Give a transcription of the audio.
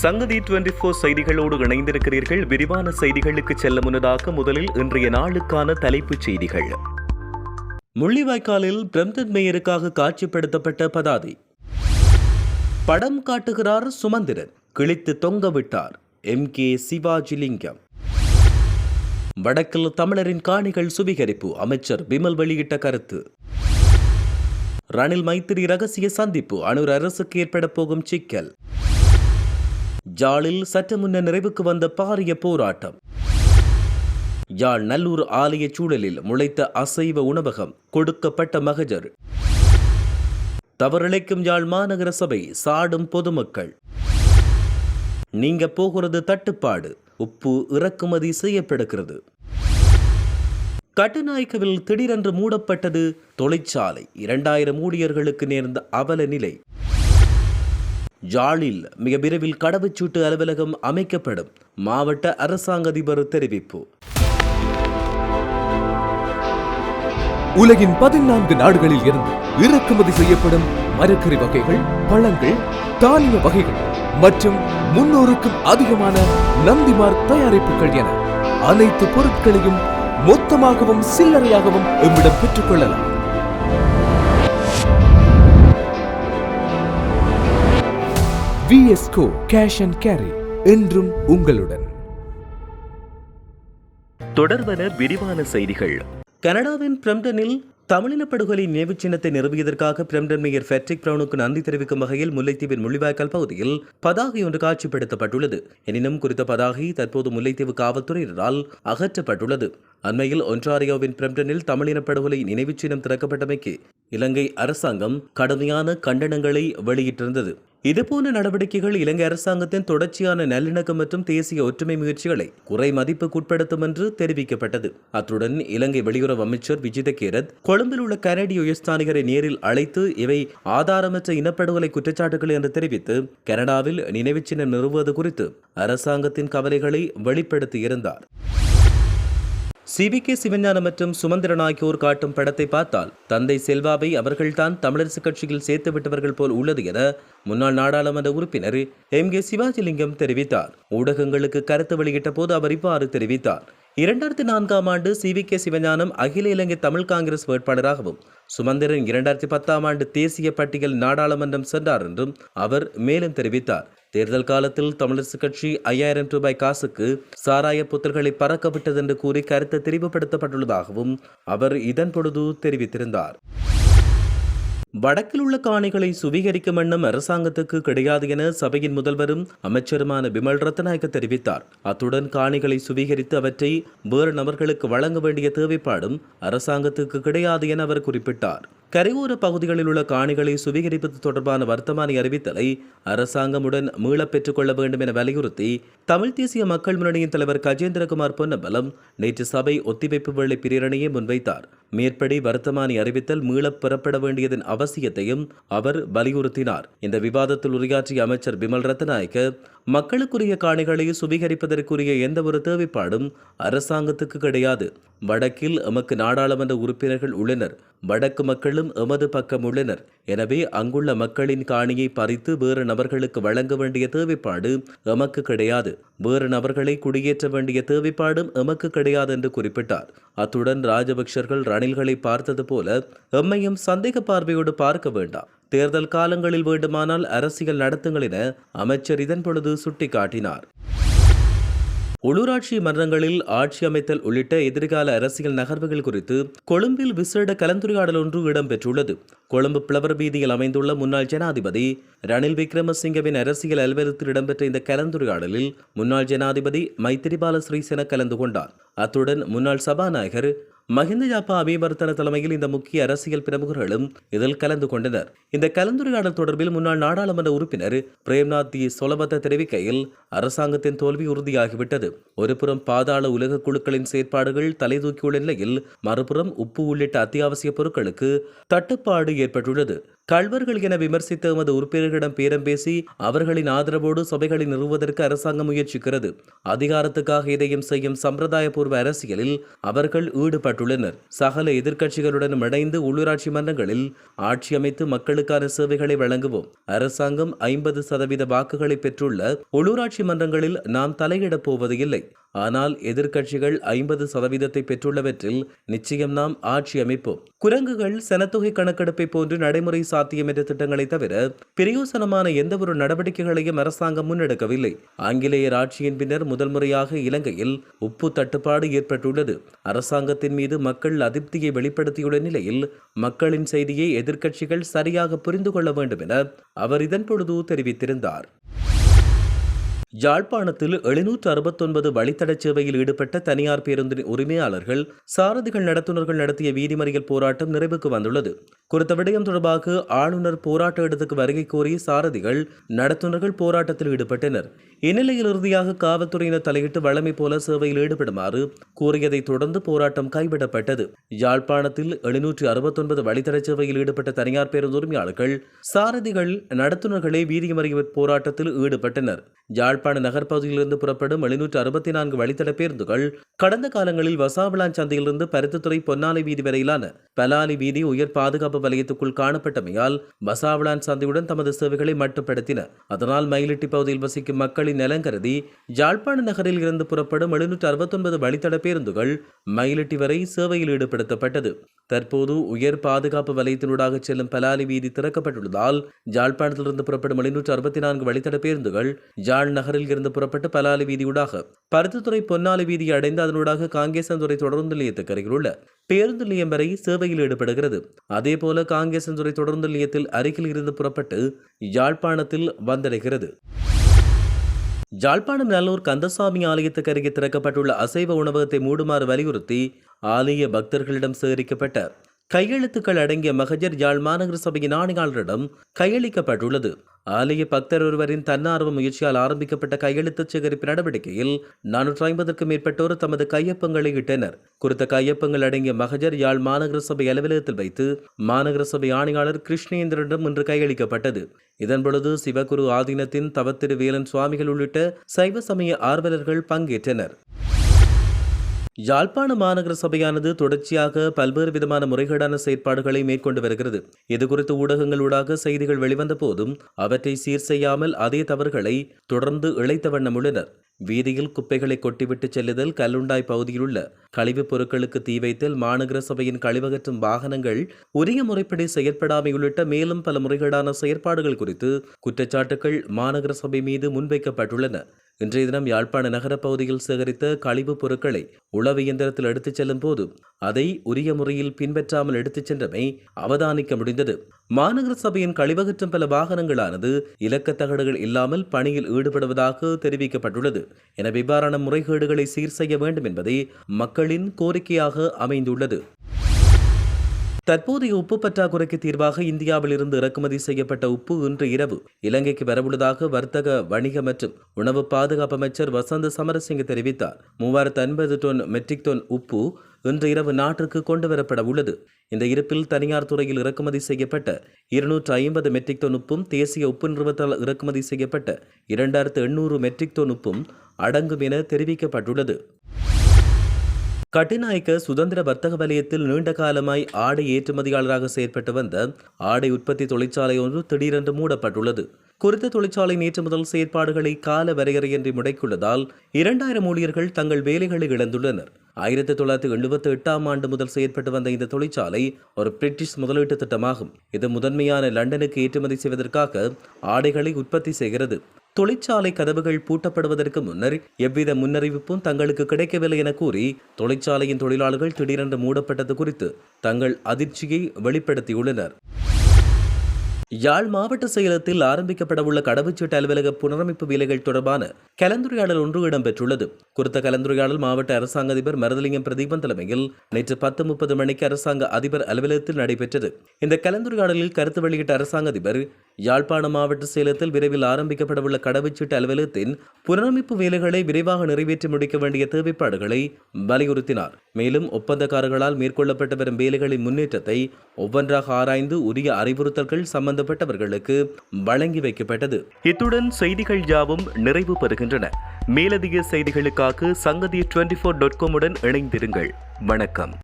சங்கதி twenty four செய்திகளோடு இணைந்திருக்கிறீர்கள். விரிவான செய்திகளுக்கு செல்ல முன்னதாக முதலில் இன்றைய நாளுக்கான தலைப்புச் செய்திகள். முள்ளிவாய்க்காலில் பிரம்டன் மேயருக்காக காட்சிப்படுத்தப்பட்ட பதாதி. படம் காட்டுகிறார் சுமந்திரன். கிழித்து தொங்க விட்டார். எம். கே. சிவாஜிலிங்கம் வடக்கில் தமிழரின் காணிகள் சுவீகரிப்பு. அமைச்சர் பிமல் வெளியிட்ட கருத்து. ரணில் மைத்திரி ரகசிய சந்திப்பு. அணுர் அரசுக்கு ஏற்பட போகும் சிக்கல். ஜாலில் சற்று முன்னர் நிறைவுக்கு வந்த பாரிய போராட்டம். யாழ் நல்லூர் ஆலய சூழலில் முளைத்த அசைவ உணவகம் கொடுக்கப்பட்ட மகஜர். தவறிழைக்கும் யாழ் மாநகர சபை சாடும் பொதுமக்கள். நீங்க போகிறது தட்டுப்பாடு உப்பு இறக்குமதி செய்யப்படுகிறது. கட்டுநாயக்கவில் திடீரென்று மூடப்பட்டது தொழிற்சாலை. இரண்டாயிரம் ஊழியர்களுக்கு நேர்ந்த அவல நிலை. யாழில் மிக விரைவில் கடவுச்சீட்டு அலுவலகம் அமைக்கப்படும் மாவட்ட அரசாங்க அதிபர் தெரிவிப்பு. உலகின் பதினான்கு நாடுகளில் இருந்து இறக்குமதி செய்யப்படும் மரக்கறி வகைகள் பழங்கள் தானிய வகைகள் மற்றும் முன்னூறுக்கும் அதிகமான நந்திமார் தயாரிப்புகள் என அனைத்து பொருட்களையும் மொத்தமாகவும் சில்லறையாகவும் எம்மிடம் பெற்றுக்கொள்ளலாம் விஎஸ்கோ கேஷ் அண்ட் கேரி என்றும் உங்களுடன். தொடர்வன விரிவான செய்திகள். கனடாவின் பிரம்டனில் தமிழின படுகொலை நினைவுச் சின்னத்தை நிறுவியதற்காக பிரம்டன் மேயர் ஃபெட்ரிக் பிரவுனுக்கு நன்றி தெரிவிக்கும் வகையில் முல்லைத்தீவின் முள்ளிவாய்க்கால் பகுதியில் பதாகை ஒன்று காட்சிப்படுத்தப்பட்டுள்ளது. எனினும் குறித்த பதாகை தற்போது முல்லைத்தீவு காவல்துறையினரால் அகற்றப்பட்டுள்ளது. அண்மையில் ஒன்றாரியோவின் பிரம்டனில் தமிழின படுகொலை நினைவுச் சின்னம் திறக்கப்பட்டமைக்கு இலங்கை அரசாங்கம் கடுமையான கண்டனங்களை வெளியிட்டிருந்தது. இதுபோன்ற நடவடிக்கைகள் இலங்கை அரசாங்கத்தின் தொடர்ச்சியான நல்லிணக்கம் மற்றும் தேசிய ஒற்றுமை முயற்சிகளை குறை மதிப்புக்குட்படுத்தும் என்று தெரிவிக்கப்பட்டது. அத்துடன் இலங்கை வெளியுறவு அமைச்சர் விஜித கேரத் கொழும்பில் உள்ள கனடிய உயர்ஸ்தானிகரை நேரில் அழைத்து இவை ஆதாரமற்ற இனப்படுகொலை குற்றச்சாட்டுகள் என்று தெரிவித்து கனடாவில் நினைவுச் சின்னம் நிறுவுவது குறித்து அரசாங்கத்தின் கவலைகளை வெளிப்படுத்தியிருந்தார் சிவிகே சிவஞானம் மற்றும் சுமந்திரன் ஆகியோர் காட்டும் படத்தை பார்த்தால் தந்தை செல்வாவை அவர்கள்தான் தமிழரசு கட்சியில் சேர்த்து விட்டவர்கள் போல் உள்ளது என முன்னாள் நாடாளுமன்ற உறுப்பினர் எம் கே சிவாஜிலிங்கம் தெரிவித்தார். ஊடகங்களுக்கு கருத்து வெளியிட்ட போது அவர் இவ்வாறு தெரிவித்தார். இரண்டாயிரத்தி நான்காம் ஆண்டு சிவிகே சிவஞானம் அகில இலங்கை தமிழ் காங்கிரஸ் வேட்பாளராகவும் சுமந்திரன் இரண்டாயிரத்தி பத்தாம் ஆண்டு தேசிய பட்டியல் நாடாளுமன்றம் சென்றார் என்றும் அவர் மேலும் தெரிவித்தார். தேர்தல் காலத்தில் தமிழரசுக் கட்சி ஐயாயிரம் ரூபாய் காசுக்கு சாராய புத்தர்களை பறக்க என்று கூறி கருத்து தெரிவுபடுத்தப்பட்டுள்ளதாகவும் அவர் இதன் பொழுது தெரிவித்திருந்தார். வடக்கில் உள்ள காணிகளை சுவீகரிக்கும் எண்ணம் அரசாங்கத்துக்கு கிடையாது என சபையின் முதல்வரும் அமைச்சருமான பிமல் ரத்நாயக்க தெரிவித்தார். அத்துடன் காணிகளை சுவீகரித்து அவற்றை வேறு நபர்களுக்கு வழங்க வேண்டிய தேவைப்பாடும் அரசாங்கத்துக்கு கிடையாது என அவர் குறிப்பிட்டார். கரையோர பகுதிகளில் உள்ள காணிகளை சுவீகரிப்பது தொடர்பான வர்த்தமானி அறிவித்தலை அரசாங்கமுடன் மீளப் பெற்றுக் கொள்ள வேண்டும் என வலியுறுத்தி தமிழ் தேசிய மக்கள் முன்னணியின் தலைவர் கஜேந்திரகுமார் பொன்னம்பலம் நேற்று சபை ஒத்திவைப்பு வேலை பிரேரணையை முன்வைத்தார். மேற்படி வர்த்தமானி அறிவித்தல் மீளப் பெறப்பட வேண்டியதன் அவசியத்தையும் அவர் வலியுறுத்தினார். இந்த விவாதத்தில் உரையாற்றிய அமைச்சர் பிமல் ரத்நாயக்க மக்களுக்குரிய காணிகளை சுவீகரிப்பதற்குரிய எந்த ஒரு தேவைப்பாடும் அரசாங்கத்துக்கு கிடையாது. வடக்கில் எமக்கு நாடாளுமன்ற உறுப்பினர்கள் உள்ளனர். வடக்கு மக்களும் எமது பக்கம் உள்ளனர். எனவே அங்குள்ள மக்களின் காணியை பறித்து வேறு நபர்களுக்கு வழங்க வேண்டிய தேவைப்பாடு எமக்கு கிடையாது. வேறு நபர்களை குடியேற்ற வேண்டிய தேவைப்பாடும் எமக்கு கிடையாது என்று குறிப்பிட்டார். அத்துடன் ராஜபக்சர்கள் ரணில்களை பார்த்தது போல எம்மையும் சந்தேக பார்வையோடு பார்க்க வேண்டாம். தேர்தல் காலங்களில் வேண்டுமானால் அரசியல் நடத்துங்கள் என அமைச்சர் இதன் பொழுது சுட்டிக்காட்டினார். உள்ளூராட்சி மன்றங்களில் ஆட்சி அமைத்தல் உள்ளிட்ட எதிர்கால அரசியல் நகர்வுகள் குறித்து கொழும்பில் விசேட கலந்துரையாடல் ஒன்று இடம்பெற்றுள்ளது. கொழும்பு பிளவர் வீதியில் அமைந்துள்ள முன்னாள் ஜனாதிபதி ரணில் விக்ரமசிங்கவின் அரசியல் அலுவலகத்தில் இடம்பெற்ற இந்த கலந்துரையாடலில் முன்னாள் ஜனாதிபதி மைத்திரிபால ஸ்ரீசேன கலந்து கொண்டார். அத்துடன் முன்னாள் சபாநாயகர் மஹிந்த யாப்பா அபிவர்த்தன தலைமையில் இந்த முக்கிய அரசியல் பிரமுகர்களும் இதில் கலந்து கொண்டனர். இந்த கலந்துரையாடல் தொடர்பில் முன்னாள் நாடாளுமன்ற உறுப்பினர் பிரேம்நாத் தி சொலபத்த தெரிவிக்கையில் அரசாங்கத்தின் தோல்வி உறுதியாகிவிட்டது. ஒருபுறம் பாதாள உலக குழுக்களின் செயற்பாடுகள் தலைதூக்கியுள்ள நிலையில் மறுபுறம் உப்பு உள்ளிட்ட அத்தியாவசிய பொருட்களுக்கு தட்டுப்பாடு ஏற்பட்டுள்ளது. கள்வர்கள் என விமர்சித்த எமது உறுப்பினர்களிடம் பேரம் பேசி அவர்களின் ஆதரவோடு சபைகளை நிறுவுவதற்கு அரசாங்கம் முயற்சிக்கிறது. அதிகாரத்துக்காக இதையும் செய்யும் சம்பிரதாயபூர்வ அரசியலில் அவர்கள் ஈடுபட ஈடுபட்டுள்ளனர் சகல எதிர்க்கட்சிகளுடன் இணைந்து உள்ளூராட்சி மன்றங்களில் ஆட்சி அமைத்து மக்களுக்கான சேவைகளை வழங்குவோம். அரசாங்கம் ஐம்பது சதவீத வாக்குகளை பெற்றுள்ள உள்ளூராட்சி மன்றங்களில் நாம் தலையிடப் போவது இல்லை ஆனால் எதிர்க்கட்சிகள் ஐம்பது சதவீதத்தை பெற்றுள்ளவற்றில் நிச்சயம் நாம் ஆட்சி அமைப்போம். குரங்குகள் சனத்தொகை கணக்கெடுப்பை போன்று நடைமுறை சாத்தியம் என்ற திட்டங்களை தவிர பிரயோசனமான எந்தவொரு நடவடிக்கைகளையும் அரசாங்கம் முன்னெடுக்கவில்லை. ஆங்கிலேயர் ஆட்சியின் பின்னர் முதல் முறையாக இலங்கையில் உப்பு தட்டுப்பாடு ஏற்பட்டுள்ளது. அரசாங்கத்தின் மீது மக்கள் அதிருப்தியை வெளிப்படுத்தியுள்ள நிலையில் மக்களின் செய்தியை எதிர்க்கட்சிகள் சரியாக புரிந்து கொள்ள வேண்டும் என அவர் இதன் பொழுது தெரிவித்திருந்தார். யாழ்ப்பாணத்தில் எழுநூற்று அறுபத்தொன்பது வழித்தடச் சேவையில் ஈடுபட்ட தனியார் பேருந்தின் உரிமையாளர்கள் சாரதிகள் நடத்துனர்கள் நடத்திய வீதிமறியல் போராட்டம் நிறைவுக்கு வந்துள்ளது. குறித்த விடயம் தொடர்பாக ஆளுநர் போராட்ட இடத்துக்கு வருகை கோரி சாரதிகள் நடத்துனர்கள் போராட்டத்தில் ஈடுபட்டனர். இந்நிலையில் இறுதியாக காவல்துறையினர் தலையிட்டு வழமை போல சேவையில் ஈடுபடுமாறு கூறியதை தொடர்ந்து போராட்டம் கைவிடப்பட்டது. யாழ்ப்பாணத்தில் எழுநூற்று அறுபத்தொன்பது வழித்தட சேவையில் ஈடுபட்ட தனியார் பேருந்து உரிமையாளர்கள் சாரதிகள் நடத்துனர்களே வீதிமறியல் போராட்டத்தில் ஈடுபட்டனர். யாழ்ப்பாண நகர்ப்பகுதியிலிருந்து புறப்படும் எழுநூற்று அறுபத்தி நான்கு வழித்தட பேருந்துகள் கடந்த காலங்களில் வசாவிளான் சந்தையிலிருந்து பருத்தித்துறை பொன்னாலை வீதி வரையிலான பலாலி வீதி உயர் பாதுகாப்பு வலயத்துக்குள் காணப்பட்டமையால் வசாவிளான் சந்தையுடன் தமது சேவைகளை மட்டுப்படுத்தின. அதனால் மயிலிட்டி பகுதியில் வசிக்கும் மக்களின் நலங்கருதி யாழ்ப்பாண நகரில் இருந்து புறப்படும் எழுநூற்று அறுபத்தொன்பது வழித்தட பேருந்துகள் மயிலிட்டி வரை சேவையில் ஈடுபடுத்தப்பட்டது. தற்போது உயர் பாதுகாப்பு வலயத்தினூடாக செல்லும் பலாலி வீதி திறக்கப்பட்டுள்ளதால் யாழ்ப்பாணத்திலிருந்து புறப்படும் எழுநூற்று அறுபத்தி நான்கு வழித்தட பேருந்துகள் யாழ் நகரில் இருந்து புறப்பட்டு பலாலி வீதியூடாக பருத்தித்துறை பொன்னாலி வீதியை அடைந்து அதனூடாக காங்கேசன்துறை தொடர்ந்து நிலையத்துக்கு அருகில் உள்ள பேருந்து நிலையம் வரை சேவையில் ஈடுபடுகிறது. அதேபோல காங்கேசன்துறை தொடர்ந்து நிலையத்தில் அருகில் இருந்து புறப்பட்டு யாழ்ப்பாணத்தில் வந்தடைகிறது. யாழ்ப்பாணம் நல்லூர் கந்தசாமி ஆலயத்துக்கு அருகே திறக்கப்பட்டுள்ள அசைவ உணவகத்தை மூடுமாறு வலியுறுத்தி ஆலய பக்தர்களிடம் சேகரிக்கப்பட்ட கையெழுத்துக்கள் அடங்கிய மகஜர் யாழ் மாநகர சபையின் ஆணையாளரிடம் கையளிக்கப்பட்டுள்ளது. ஆலய பக்தர் ஒருவரின் தன்னார்வ முயற்சியால் ஆரம்பிக்கப்பட்ட கையெழுத்து சேகரிப்பு நடவடிக்கையில் நானூற்றி ஐம்பதற்கும் மேற்பட்டோர் தமது கையொப்பங்களை இட்டனர். குறித்த கையொப்பங்கள் அடங்கிய மகஜர் யாழ் மாநகர சபை அலுவலகத்தில் வைத்து மாநகர சபை ஆணையாளர் கிருஷ்ணேந்திரனிடம் இன்று கையளிக்கப்பட்டது. இதன்பொழுது சிவகுரு ஆதீனத்தின் தவத்திரு வேலன் சுவாமிகள் உள்ளிட்ட சைவ சமய ஆர்வலர்கள் பங்கேற்றனர். யாழ்ப்பாண மாநகர சபையானது தொடர்ச்சியாக பல்வேறு விதமான முறைகேடான செயற்பாடுகளை மேற்கொண்டு வருகிறது. இதுகுறித்து ஊடகங்களூடாக செய்திகள் வெளிவந்த போதும் அவற்றை சீர் செய்யாமல் அதே தவறுகளை தொடர்ந்து இழைத்த வண்ணம் உள்ளனர். வீதியில் குப்பைகளை கொட்டிவிட்டு செல்லுதல் கல்லுண்டாய் பகுதியில் உள்ள கழிவுப் பொருட்களுக்கு தீ வைத்தல் மாநகர சபையின் கழிவகற்றும் வாகனங்கள் உரிய முறைப்படி செயற்படாமை உள்ளிட்ட மேலும் பல முறைகேடான செயற்பாடுகள் குறித்து குற்றச்சாட்டுகள் மாநகர சபை மீது முன்வைக்கப்பட்டுள்ளன. இன்றைய தினம் யாழ்ப்பாண நகர பகுதியில் சேகரித்த கழிவுப் பொருட்களை உளவு இயந்திரத்தில் எடுத்துச் செல்லும் போது அதை உரிய முறையில் பின்பற்றாமல் எடுத்துச் சென்றமை அவதானிக்க முடிந்தது. மாநகர சபையின் கழிவகற்றும் பல வாகனங்களானது இலக்கத் தகடுகள் இல்லாமல் பணியில் ஈடுபடுவதாக தெரிவிக்கப்பட்டுள்ளது. என இவ்வாறான முறைகேடுகளை சீர் செய்ய வேண்டும் என்பதே மக்களின் கோரிக்கையாக அமைந்துள்ளது. தற்போதைய உப்பு பற்றாக்குறைக்கு தீர்வாக இந்தியாவில் இருந்து இறக்குமதி செய்யப்பட்ட உப்பு இன்று இரவு இலங்கைக்கு வரவுள்ளதாக வர்த்தக வணிக மற்றும் உணவு பாதுகாப்பு அமைச்சர் வசந்த சமரசிங்க தெரிவித்தார். மூவாயிரத்து ஐம்பது டொன் மெட்ரிக் டன் உப்பு இன்று இரவு நாட்டிற்கு கொண்டு வரப்பட உள்ளது. இந்த இருப்பில் தனியார் துறையில் இறக்குமதி செய்யப்பட்ட இருநூற்று ஐம்பது மெட்ரிக் டன் உப்பும் தேசிய உப்பு நிறுவனத்தால் இறக்குமதி செய்யப்பட்ட இரண்டாயிரத்து எண்ணூறு மெட்ரிக் டன் உப்பும் அடங்கும் என தெரிவிக்கப்பட்டுள்ளது. கட்டிநாயக்க சுதந்திர வர்த்தக வலயத்தில் நீண்ட காலமாய் ஆடை ஏற்றுமதியாளராக செயற்பட்டு வந்த ஆடை உற்பத்தி தொழிற்சாலை ஒன்று திடீரென்று மூடப்பட்டுள்ளது. குறித்த தொழிற்சாலை நேற்று முதல் செயற்பாடுகளை கால வரையறையின்றி முடக்கியுள்ளதால் இரண்டாயிரம் ஊழியர்கள் தங்கள் வேலைகளை இழந்துள்ளனர். ஆயிரத்தி தொள்ளாயிரத்தி எழுபத்தி எட்டாம் ஆண்டு முதல் செயற்பட்டு வந்த இந்த தொழிற்சாலை ஒரு பிரிட்டிஷ் முதலீட்டு திட்டமாகும். இது முதன்மையான லண்டனுக்கு ஏற்றுமதி செய்வதற்காக ஆடைகளை உற்பத்தி செய்கிறது. தொழிற்சாலை கதவுகள் பூட்டப்படுவதற்கு முன்னர் எவ்வித முன்னறிவிப்பும் தங்களுக்கு கிடைக்கவில்லை என கூறி தொழிற்சாலையின் தொழிலாளர்கள் திடீரென்று மூடப்பட்டது குறித்து தங்கள் அதிர்ச்சியை வெளிப்படுத்தியுள்ளனர். யாழ் மாவட்ட செயலத்தில் ஆரம்பிக்கப்படவுள்ள கடவுச்சீட்டு அலுவலக புனரமைப்பு வேலைகள் தொடர்பான கலந்துரையாடல் ஒன்று இடம்பெற்றுள்ளது. குறித்த கலந்துரையாடல் மாவட்ட அரசாங்க அதிபர் மருதலிங்கம் பிரதீபன் தலைமையில் நேற்று பத்து முப்பது மணிக்கு அரசாங்க அதிபர் அலுவலகத்தில் நடைபெற்றது. இந்த கலந்துரையாடலில் கருத்து வெளியிட்ட அரசாங்க அதிபர் யாழ்ப்பாண மாவட்ட சேலத்தில் விரைவில் ஆரம்பிக்கப்படவுள்ள கடவுச்சீட்டு அலுவலகத்தின் புனரமைப்பு வேலைகளை விரைவாக நிறைவேற்றி முடிக்க வேண்டிய தேவைப்பாடுகளை வலியுறுத்தினார். மேலும் ஒப்பந்தக்காரர்களால் மேற்கொள்ளப்பட்டு வரும் வேலைகளின் முன்னேற்றத்தை ஒவ்வொன்றாக ஆராய்ந்து உரிய அறிவுறுத்தல்கள் சம்பந்தப்பட்டவர்களுக்கு வழங்கி வைக்கப்பட்டது. இத்துடன் செய்திகள் யாவும் நிறைவு பெறுகின்றன. மேலதிக செய்திகளுக்காக சங்கதி டுவெண்டி ஃபோர் டாட் காமுடன் இணைந்திருங்கள். வணக்கம்.